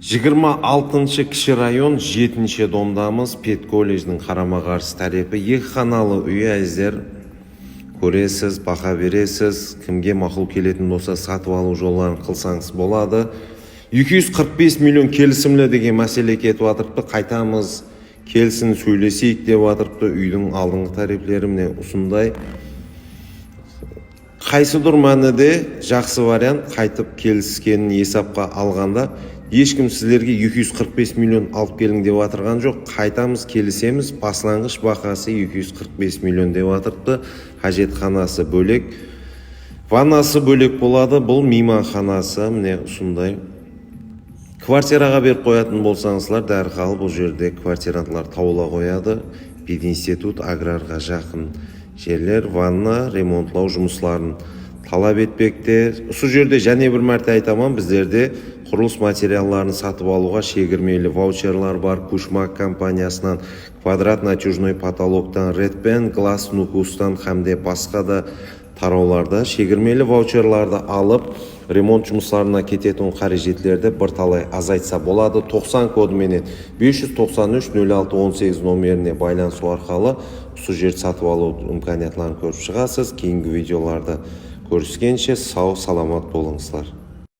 жиырма алтыншы кіші район жетінші домдамыз пет колледждің қарама қарсы тарапы екі қаналы үй әздер. Көресіз баға бересіз кімге мақұл келетін болса сатып алу жолдарын қылсаңыз болады. 245 миллион келісімлі деген мәселе кетіп жатырыпты қайтамыз келсін сөйлесейік деп жатырыпты үйдің алдыңғы тарифлері міне осындай. Қайсыдыр мәніде жақсы вариант қайтып келіскенін есапқа алғанда ешкім сіздерге 245 миллион алып келің деп жатырған жоқ қайтамыз келісеміз баслаңғыш бағасы 245 миллион деп жатырыпты қажетханасы бөлек ваннасы бөлек болады бұл мейманханасы міне осындай квартираға беріп қоятын болсаңыздар дәрхал бұл жерде квартирантылар тауыла қояды пединститут аграрға жақын жерлер ванна ремонтлау жұмыстарын талап етпекте. Осы жерде және бір мәрте айтамын біздерде құрылыс материалдарын сатып алуға шегірмелі ваучерлар бар. Кушмак компаниясынан квадрат натяжной потолоктан редпен глаз нукустан hamda басқа да тарауларда шегірмелі ваучерларды алып ремонт жұмыстарына кететін қаражеттілерді бірталай азайтса болады. 90 кодыменен 593 06 18 номеріне байланысу арқылы осы жерді сатып алу имканиятларын көріп шығасыз. Кейінгі видеоларда көріскенше сау саламат болыңыздар.